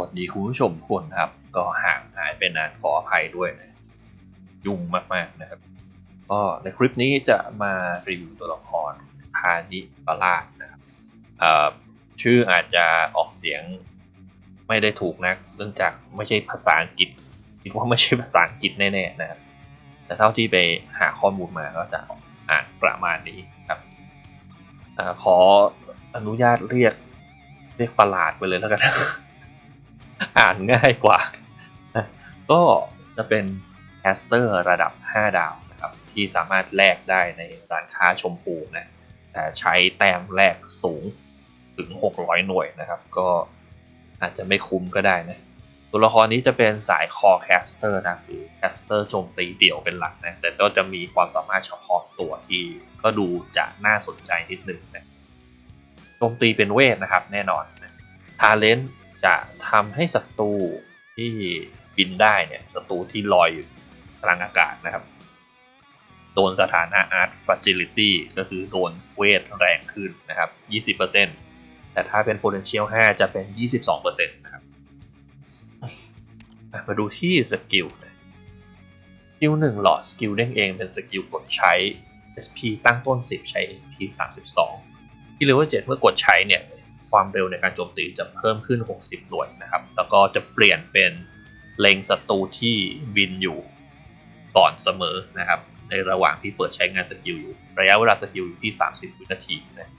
วัสดีคุณผู้ชมทุกคนครับ ก็ห่างหายไปนานขออภัยด้วยนะยุ่งมากๆนะครับ ก็ในคลิปนี้จะมารีวิวตัวละครพานิปลาดนะครับชื่ออาจจะออกเสียงไม่ได้ถูกนักเนื่องจากไม่ใช่ภาษาอังกฤษคิดว่าไม่ใช่ภาษาอังกฤษแน่ๆนะครับ แต่เท่าที่ไปหาข้อมูลมาก็จะอ่านประมาณนี้ครับอขออนุญาตเรียกเรียกประหลาดไปเลยแล้วกัน อ่านง่ายกว่า ก็จะเป็นแคสเตอร์ระดับ 5 ดาวนะครับ ที่สามารถแลกได้ในร้านค้าชมพูนะแต่ใช้แต้มแลกสูงถึง 600 หน่วยนะครับ ก็อาจจะไม่คุ้มก็ได้นะตัวละครนี้จะเป็นสายคอแคสเตอร์นะคือแคสเตอร์โจมตีเดี่ยวเป็นหลักนะแต่ก็จะมีความสามารถเฉพาะตัวที่ก็ดูจะน่าสนใจนิดหนึ่งนะโจมตีเป็นเวทนะครับแน่นอนทาเลน จะทำให้ศัตรูที่บินได้เนี่ยศัตรูที่ลอยอยู่กลางอากาศนะครับ โดนสถานะ Art Fragility ก็คือโดนเวทแรงขึ้นนะครับ 20%แต่ถ้าเป็น Potential 5 จะเป็น 22%นะครับ มาดูที่สกิลนะสกิล1หลอดสกิลเด้งเองเป็นสกิลกดใช้ SP ตั้งต้น 10 ใช้ SP 32 ที่เลเวล7เมื่อกดใช้เนี่ย ความเร็วในการโจมตีจะเพิ่มขึ้น 60 หน่วยนะครับ แล้วก็จะเปลี่ยนเป็นเล็งศัตรูที่บินอยู่ก่อนเสมอนะครับ ในระหว่างที่เปิดใช้งานสกิลอยู่ ระยะเวลาสกิลอยู่ที่ 30 วินาทีนะ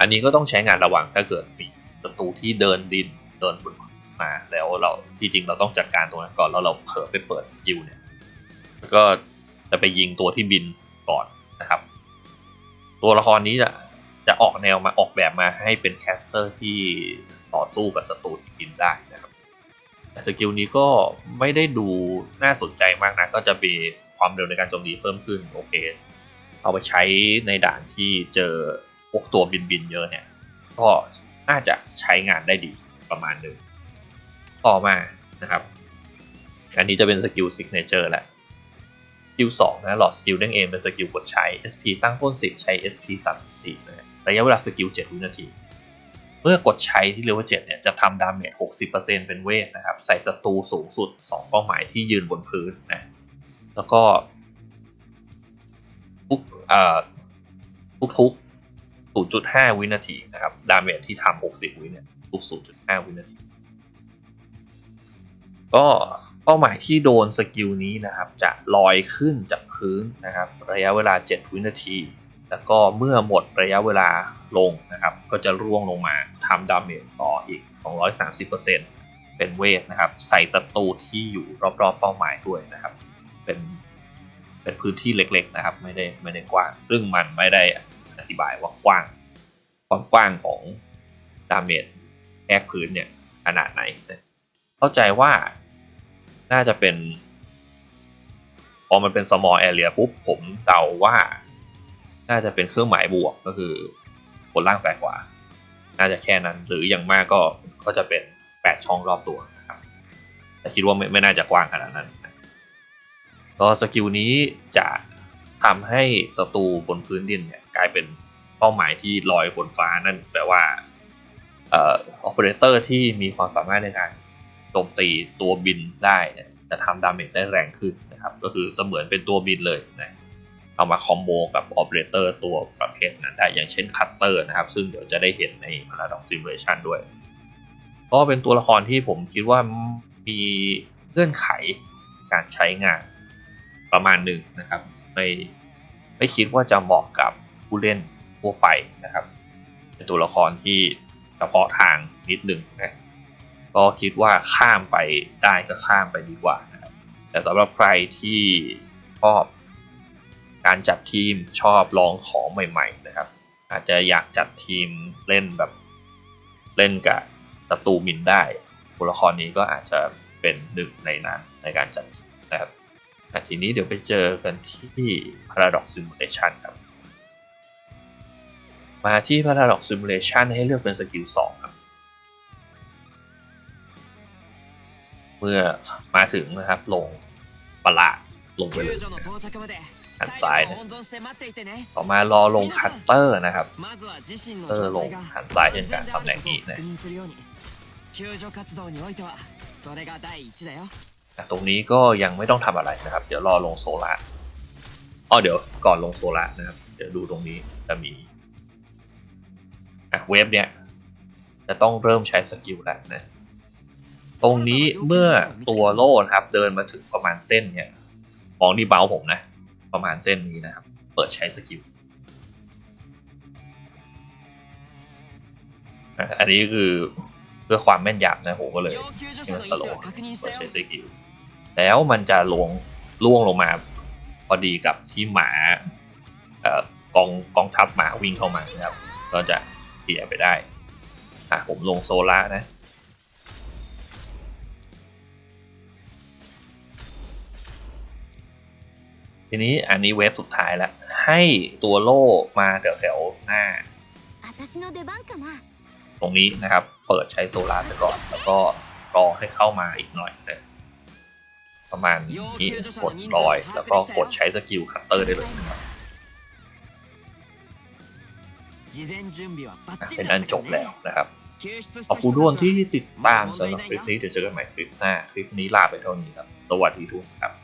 อันนี้ก็ต้องใช้งานระหวังถ้าเกิดมีศัตรูที่เดินดินเดินบนมาแล้วเราที่จริงเราต้องจัดการตรงนั้นก่อนแล้วเราเผลอไปเปิดสกิลเนี่ยแล้วก็จะไปยิงตัวที่บินก่อนนะครับ ตัวละครนี้จะ จะออกแนวมาออกแบบมาให้เป็นแคสเตอร์ที่ต่อสู้กับศัตรูที่บินได้นะครับแต่สกิลนี้ก็ไม่ได้ดูน่าสนใจมากนะ ก็จะมีความเร็วในการโจมตีเพิ่มขึ้นโอเคเอาไปใช้ในด่านที่เจอพวกตัวบินบินเยอะเนี่ย ก็น่าจะใช้งานได้ดีประมาณหนึ่งต่อมานะครับ อันนี้จะเป็นสกิลซิกเนเจอร์แหละสกิล2นะหลอดสกิลเด้งเองเป็นสกิลกดใช้ SP ตั้งต้น10 ใช้ SP 34นะฮะ ระยะเวลาสกิล 7 วินาที เมื่อกดใช้ที่เลเวล7เนี่ยจะทำดาเมจ 60%เป็นเวทนะครับ ใส่ศัตรูสูงสุด 2 เป้าหมายที่ยืนบนพื้นนะ แล้วก็ทุกเอ่อทุกๆ0.5 วินาทีนะครับ ดาเมจที่ทำ 60 วิเนี่ยทุก 0.5 วินาที ก็เป้าหมายที่โดนสกิลนี้นะครับ จะลอยขึ้นจากพื้นนะครับ ระยะเวลา 7 วินาที แล้วก็เมื่อหมดระยะเวลาลงนะครับ ก็จะร่วงลงมาทำดาเมจต่ออีก 230%เป็นเวทนะครับ ใส่ศัตรูที่อยู่รอบๆเป้าหมายด้วยนะครับ เป็นเป็นพื้นที่เล็กๆนะครับ ไม่ได้ไม่ได้กว้าง ซึ่งมันไม่ได้อธิบายว่ากว้างความกว้างของดาเมจแอกพื้นเนี่ยขนาดไหน เข้าใจว่าน่าจะเป็น พอมันเป็น small area ปุ๊บผมเดาว่า น่าจะเป็นเครื่องหมายบวกก็คือบนล่างซ้ายขวา น่าจะแค่นั้น หรืออย่างมากก็ก็จะเป็น 8 ช่องรอบตัวนะครับแต่คิดว่าไม่ไม่น่าจะกว้างขนาดนั้นก็สกิลนี้จะทำให้ศัตรูบนพื้นดินเนี่ยกลายเป็นเป้าหมายที่ลอยบนฟ้านั่นแปลว่าเอ่อ operator ที่มีความสามารถในการโจมตีตัวบินได้จะทำดาเมจได้แรงขึ้นนะครับ ก็คือเสมือนเป็นตัวบินเลยนะ เอามาคอมโบกับออ p e r a t o r ตัวประเภทนั้นได้ อย่างเช่นคัตเตอร์นะครับ ซึ่งเดี๋ยวจะได้เห็นใน Paradox Simulation ด้วย ก็เป็นตัวละครที่ผมคิดว่ามีเงื่อนไขการใช้งานประมาณหนึ่งนะครับ ไม่ไม่คิดว่าจะเหมาะกับผู้เล่นทั่วไปนะครับ เป็นตัวละครที่เฉพาะทางนิดหนึ่งนะก็คิดว่าข้ามไปได้ก็ข้ามไปดีกว่านะครับแต่สำหรับใครที่ชอบ การจัดทีมชอบลองของใหม่ๆนะครับ อาจจะอยากจัดทีมเล่นแบบเล่นกับศัตรูมินได้ตัวละครนี้ก็อาจจะเป็นหนึ่งในนั้นในการจัดนะครับทีนี้เดี๋ยวไปเจอกันที่ Paradox Simulation ครับ มาที่ Paradox Simulation ให้เลือกเป็นสกิล2ครับเมื่อมาถึงนะครับลงประหลาดลงไปเลยันซ้ายนะต่อมารอลงคัตเตอร์นะครับเตอร์ลงหันซ้ายเช่นกันตำแหน่งนี้นะตรงนี้ก็ยังไม่ต้องทำอะไรนะครับ เดี๋ยวรอลงโซล่าอ๋อเดี๋ยวก่อนลงโซล่านะครับ เดี๋ยวดูตรงนี้จะมีอ่เวฟเนี้ยจะต้องเริ่มใช้สกิลแล้วนะตรงนี้เมื่อตัวโล่ครับ เดินมาถึงประมาณเส้นเนี่ยมองที่เบ้าผมนะ ประมาณเส้นนี้นะครับ เปิดใช้สกิลอันนี้คือเพื่อความแม่นยำนะโหก็เลยมันสโลว์เปิดใช้สกิลแล้วมันจะลงล่วงลงมา พอดีกับที่หมาอกองกองทัพหมาวิ่งเข้ามานะครับ ก็จะเสียไปได้ผมลงโซล่านะ ทีนี้อันนี้เวฟสุดท้ายละให้ตัวโล่มาแถวๆหน้า ตรงนี้นะครับ เปิดใช้โซลาร์ไปก่อน แล้วก็รอให้เข้ามาอีกหน่อยนะประมาณนี้กดลอย แล้วก็กดใช้สกิลคัตเตอร์ได้เลยนะครับเป็นอันจบแล้วนะครับขอบคุณทุกคนที่ติดตามสำหรับคลิปนี้เดี๋ยวเจอกันใหม่คลิปหน้า คลิปนี้ลาไปเท่านี้ครับ สวัสดีทุกคนครับ